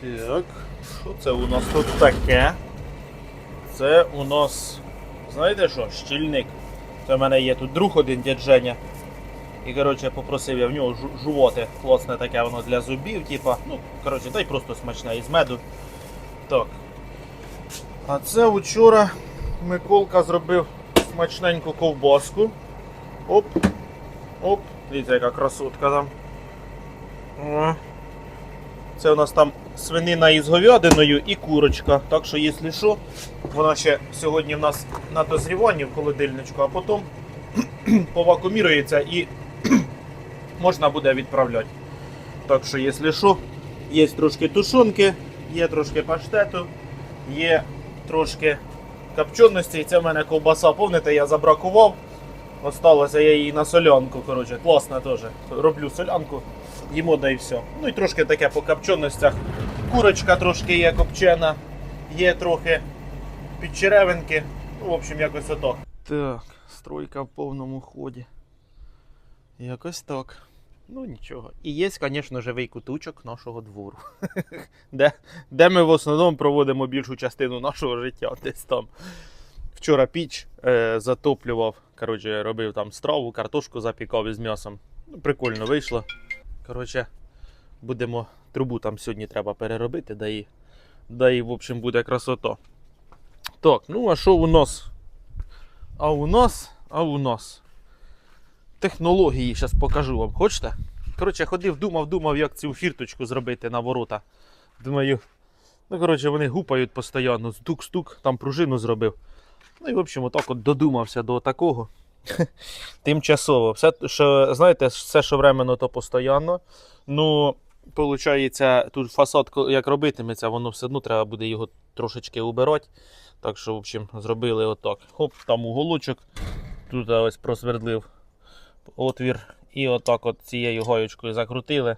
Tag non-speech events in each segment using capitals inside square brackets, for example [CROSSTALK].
Так, що це у нас тут таке? Це у нас, знаєте що, щільник. Це в мене є тут друг один, дядь. І коротше попросив я в нього жу- жувати. Класне таке воно для зубів, типа. Ну, коротше, та просто смачне із меду. Так. А це вчора Миколка зробив смачненьку ковбаску. Оп. Оп. Дивіться, яка красотка там. Це у нас там свинина із говядиною і курочка. Так що, якщо що, вона ще сьогодні в нас на дозріванні в холодильничку, а потім [CLEARS THROAT] повакумірується і [CLEARS THROAT] можна буде відправляти. Так що, якщо що, є трошки тушонки, є трошки паштету, є трошки копченості. І це в мене ковбаса, помните, я забракував. Осталося я її на солянку. Коротше, класно теж. Роблю солянку, їмо да і все. Ну і трошки таке по копченостях. Курочка трошки є копчена, є трохи підчеревинки. Ну, в общем, якось отак. Так, стройка в повному ході. Якось так. Ну нічого. І є, звісно, живий куточок нашого двору. [LAUGHS] де, де ми в основному проводимо більшу частину нашого життя. Десь там. Вчора піч е, затоплював, коротше, робив там страву, картошку запікав із м'ясом. Ну, прикольно вийшло. Коротше, будемо трубу там сьогодні треба переробити, да і, да і в общем, буде красота. Так, ну а що у нас? А у нас, а у нас. Технології зараз покажу вам. Хочете? Коротше, ходив, думав, думав, як цю фірточку зробити на ворота. Думаю, ну коротше, вони гупають постійно, стук-стук, там пружину зробив. Ну і в общем, отак от додумався до такого. [LAUGHS] Тимчасово. Все, що, знаєте, все, що временно, то постійно. Ну, виходить, тут фасад, як робитиметься, воно все одно треба буде його трошечки убирати. Так що, в общем, зробили отак. Хоп, там уголочок. Тут ось просвердлив отвір. І отак от цією гаєчкою закрутили.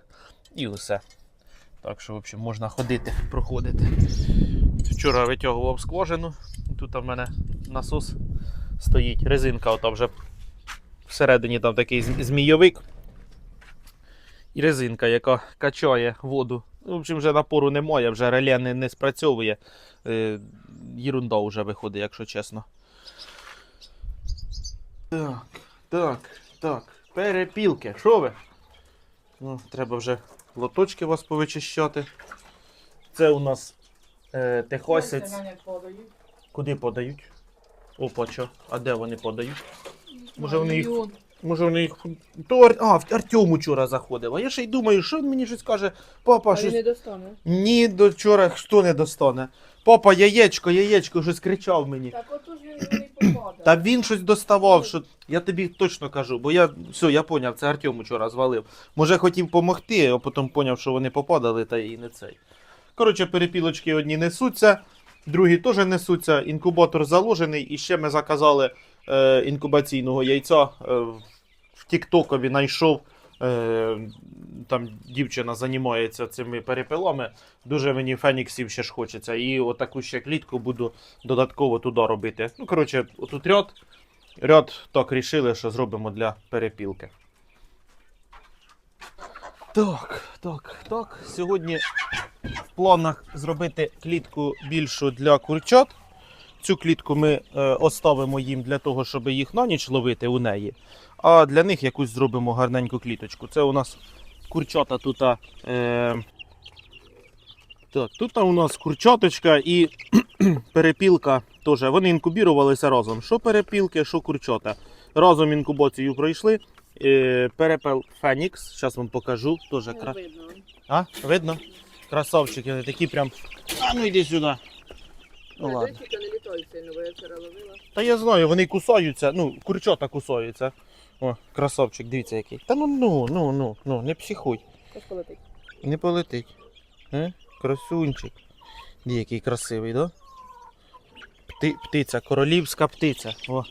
І все. Так що, в общем, можна ходити, проходити. Вчора витягував скважину. Тут в мене насос стоїть. Резинка ота вже всередині там такий змійовик. І резинка, яка качає воду. Ну, В общем, вже напору немає, вже реле не, не спрацьовує. Е, єрунда вже виходить, якщо чесно. Так, так, так. Перепілки. Що ви? Ну, треба вже лоточки вас повичищати. Це у нас е, техосець. Куди подають? Опа, що? А де вони подають? Може вони їх. Може вони їх. То Ар... А, в Артем учора заходив. А я ще й думаю, що він мені щось каже, папа, А щось. він не достане. Ні, до вчора хто не достане. Папа, яєчко, яєчко, щось кричав мені. Так отож він не попаде. Та він щось доставав, що я тобі точно кажу, бо я все, я поняв, це Артем учора звалив. Може хотів допомогти, а потім поняв, що вони попадали, та і не цей. Коротше, перепілочки одні несуться, другі теж несуться. Інкубатор заложений, і ще ми заказали е, інкубаційного яйця. Е, в Тіктокові знайшов. Е, там дівчина займається цими перепилами. Дуже мені феніксів ще ж хочеться. І отаку ще клітку буду додатково туди робити. Ну, коротше, тут ряд. Ряд так рішили, що зробимо для перепілки. Так, так, так. Сьогодні в планах зробити клітку більшу для курчат. Цю клітку ми е, оставимо їм для того, щоб їх на ніч ловити у неї. А для них якусь зробимо гарненьку кліточку. Це у нас курчата тут. Е, так, тут у нас курчаточка і [CLEARS THROAT] перепілка теж. Вони інкубірувалися разом. Що перепілки, що курчата. Разом інкубацію пройшли. Е, перепел Фенікс. Зараз вам покажу. Ну, кра... видно. А, видно? Красавчики, вони такі прям. А ну йди сюди. Ну ладно. десь не літають сильно, бо я вчора ловила. Та я знаю, вони кусаються, ну, курчата кусаються. О, красавчик, дивіться який. Та ну ну, ну, ну, ну, не психуй. Ось полетить. Не полетить. Е? Красунчик. Ді, який красивий, да? Пти, птиця, королівська птиця. О.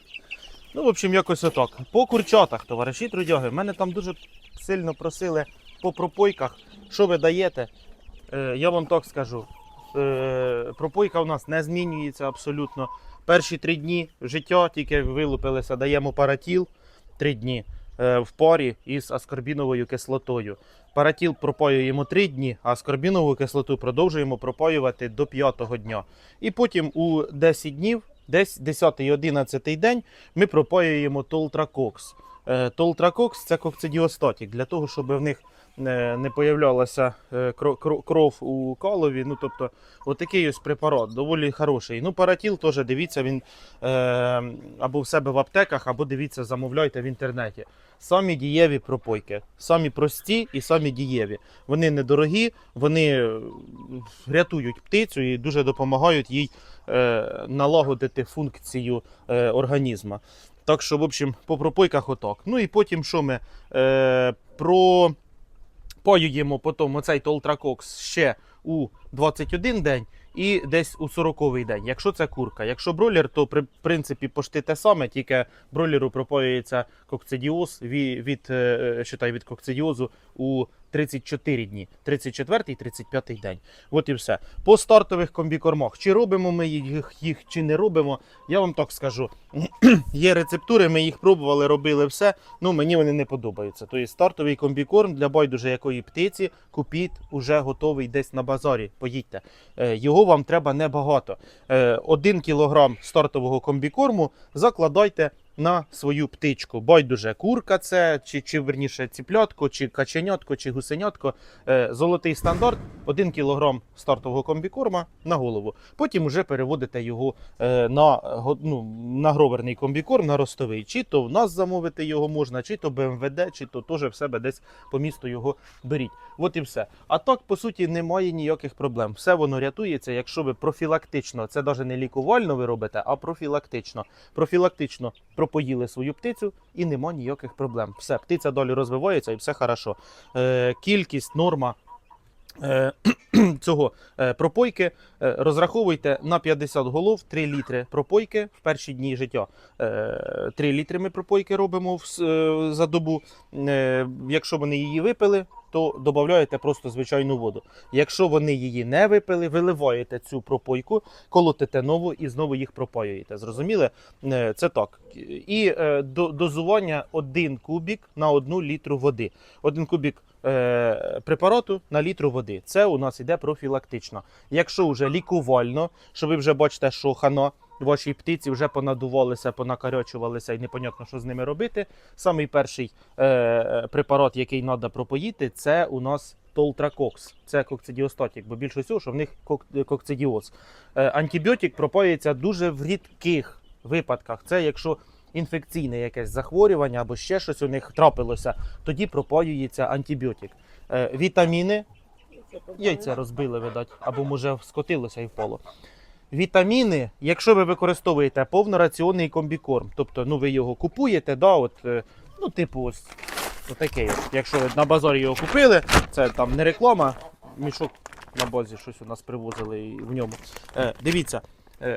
Ну, в общем, якось отак. По курчатах, товариші трудяги, мене там дуже сильно просили по пропойках, що ви даєте. Е, я вам так скажу. Е, пропойка у нас не змінюється абсолютно. Перші три дні життя тільки вилупилися, даємо паратіл. Три дні. е, в парі із аскорбіновою кислотою. Паратіл пропоюємо 3 дні, а аскорбінову кислоту продовжуємо пропоювати до 5-го дня. І потім у 10 днів, десь 10 і 11 день, ми пропоюємо толтракокс. Е, Толтракокс це кокцидіостатік для того, щоб в них не появлялася е, кро- кро- кров у калові. Ну, тобто, отакий ось препарат, доволі хороший. Ну, паратіл теж дивіться, він е, або в себе в аптеках, або дивіться, замовляйте в інтернеті. Самі дієві пропойки, самі прості і самі дієві. Вони недорогі, вони е, рятують птицю і дуже допомагають їй налагодити функцію організму. Так що, в общем, по пропойках отак. Ну і потім, що ми е, про поюємо потім оцей толтракокс ще у 21 день і десь у 40 день, якщо це курка. Якщо бройлер, то при принципі пошти те саме, тільки бройлеру пропоюється кокцидіоз від, від, е, від кокцидіозу у 34 дні, 34 і 35 день. От і все. По стартових комбікормах, чи робимо ми їх, їх чи не робимо, я вам так скажу. [CLEARS THROAT] Є рецептури, ми їх пробували, робили все. Ну мені вони не подобаються. Тобто стартовий комбікорм для байдуже якої птиці купіть уже готовий десь на базарі. Поїдьте. Е, Його вам треба небагато. Е, Один кілограм стартового комбікорму закладайте на свою птичку. Байдуже курка це, чи, чи верніше ціплятко, чи каченятко, чи гусенятко. Е, Золотий стандарт 1 кілограм стартового комбікорма на голову. Потім вже переводите його е, на, ну, на гроверний комбікорм, на ростовий. Чи то в нас замовити його можна, чи то БМВД, чи то теж в себе десь по місту його беріть. От і все. А так, по суті, немає ніяких проблем. Все воно рятується, якщо ви профілактично, це навіть не лікувально ви робите, а профілактично. Профілактично пропоїли свою птицю і нема ніяких проблем. Все, птиця долі розвивається і все хорошо. Е, кількість, норма. Е, [CLEARS THROAT] Цього е, пропойки е, розраховуйте на 50 голов 3 літри пропойки в перші дні життя. Е, 3 літри ми пропойки робимо за добу. Якщо вони її випили, то додаєте просто звичайну воду. Якщо вони її не випили, виливаєте цю пропойку, колотите нову і знову їх пропоюєте. Зрозуміли? Це так. І до- дозування 1 кубік на 1 літру води. 1 кубік препарату на літру води. Це у нас іде профілактично. Якщо вже лікувально, що ви вже бачите, що хано. Ваші птиці вже понадувалися, понакарячувалися і непонятно, що з ними робити. Самий перший е, препарат, який треба пропоїти, це у нас толтракокс. Це кокцидіостатік, бо більше всього, що в них кок- кокцидіоз. Е, антибіотик пропоюється дуже в рідких випадках. Це якщо інфекційне якесь захворювання або ще щось у них трапилося, тоді пропоюється антибіотик. Е, вітаміни, яйця розбили, видать, або може скотилося і впало. Вітаміни, якщо ви використовуєте повнораціонний комбікорм, тобто ну, ви його купуєте, да, от, е, ну, типу, ось отакий. Якщо ви на базарі його купили, це там не реклама, мішок на базі щось у нас привозили в ньому. Е, дивіться,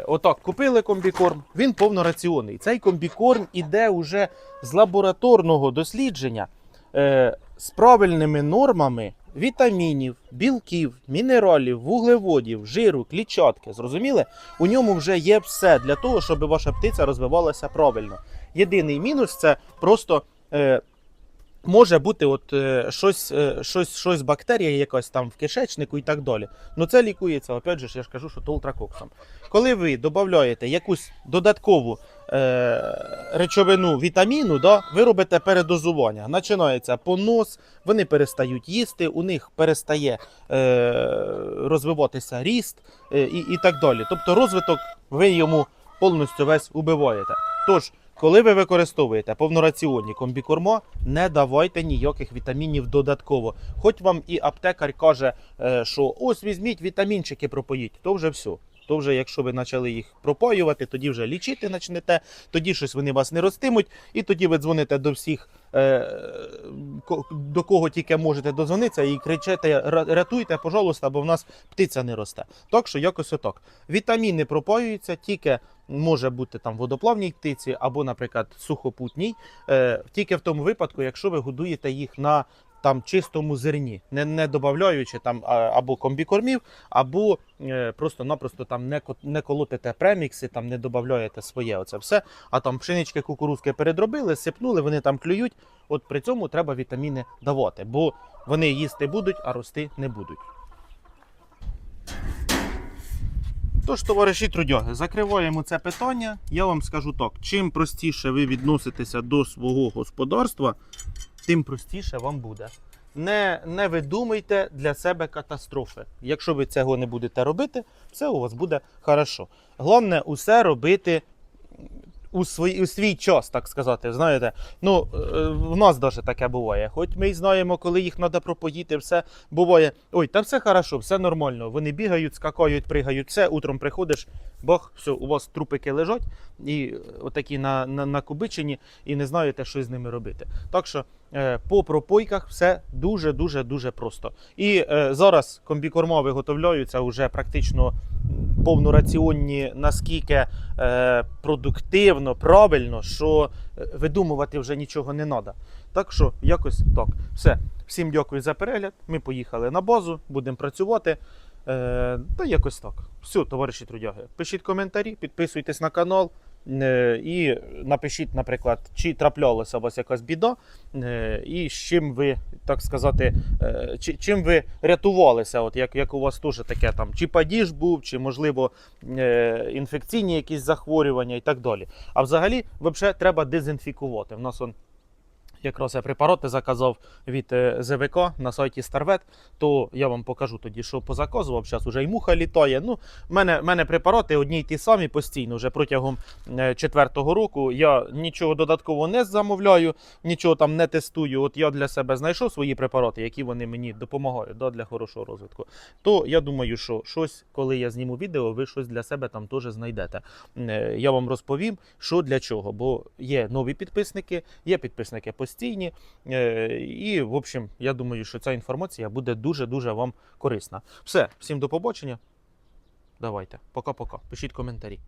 отак купили комбікорм, він повнораціонний. Цей комбікорм іде уже з лабораторного дослідження е, з правильними нормами вітамінів, білків, мінералів, вуглеводів, жиру, клітчатки. Зрозуміли? У ньому вже є все для того, щоб ваша птиця розвивалася правильно. Єдиний мінус це просто. Може бути от, е, щось, е, щось, щось бактерія якась там в кишечнику і так далі. Ну це лікується, опять же, я ж кажу, що толтракоксом. Коли ви додаєте якусь додаткову е, речовину вітаміну, да, ви робите передозування. Починається понос, вони перестають їсти, у них перестає е, розвиватися ріст е, і, і так далі. Тобто розвиток ви йому повністю весь убиваєте. Тож, коли ви використовуєте повнораціонні комбікорма, не давайте ніяких вітамінів додатково. Хоч вам і аптекар каже, е, що ось візьміть вітамінчики пропоїть, то вже все. То вже, якщо ви почали їх пропоювати, тоді вже лічити почнете, тоді щось вони вас не ростимуть, і тоді ви дзвоните до всіх, е, до кого тільки можете дозвонитися, і кричите: рятуйте, пожалуйста, бо в нас птиця не росте. Так що якось отак. Вітаміни пропоюються тільки. Може бути там водоплавній птиці або, наприклад, сухопутній, е, тільки в тому випадку, якщо ви годуєте їх на там чистому зерні, не, не додаючи там або комбікормів, або е, просто-напросто там не, не колотите премікси, там не додаєте своє оце все. А там пшенички кукурузки передробили, сипнули, вони там клюють. От при цьому треба вітаміни давати, бо вони їсти будуть, а рости не будуть. Тож, товариші трудяги, закриваємо це питання. Я вам скажу так: чим простіше ви відноситеся до свого господарства, тим простіше вам буде. Не, не видумуйте для себе катастрофи. Якщо ви цього не будете робити, все у вас буде хорошо. Головне, усе робити у свій, у свій час, так сказати. Знаєте, ну е, в нас навіть таке буває. Хоч ми й знаємо, коли їх треба пропоїти, все буває. Ой, там все хорошо, все нормально. Вони бігають, скакають, пригають, все. Утром приходиш, бах, все, у вас трупики лежать і отакі на, на, накубичені, і не знаєте, що з ними робити. Так що по пропойках все дуже дуже просто. І е, зараз комбікорма виготовляються вже практично повнораціонні, наскільки е, продуктивно, правильно, що е, видумувати вже нічого не треба. Так що якось так. Все. Всім дякую за перегляд. Ми поїхали на базу, будемо працювати. Е, та якось так. Все, товариші трудяги. Пишіть коментарі, підписуйтесь на канал. Е, І напишіть, наприклад, чи траплялася у вас якась біда, е, і з чим ви, так сказати, е, чим ви рятувалися, от як, як у вас теж таке там, чи падіж був, чи можливо інфекційні якісь захворювання і так далі. А взагалі, взагалі, треба дезінфікувати. В нас он якраз я препарати заказав від е, ЗВК на сайті StarVet, то я вам покажу тоді, що позаказував. Зараз вже і муха літає. Ну, в мене, мене препарати одні й ті самі постійно вже протягом е, четвертого року. Я нічого додатково не замовляю, нічого там не тестую. От я для себе знайшов свої препарати, які вони мені допомагають да, для хорошого розвитку. То я думаю, що щось, коли я зніму відео, ви щось для себе там теж знайдете. Е, Я вам розповім, що для чого, бо є нові підписники, є підписники постійні. е, І, в общем, я думаю, що ця інформація буде дуже-дуже вам корисна. Все, всім до побачення. Давайте, пока-пока. Пишіть коментарі.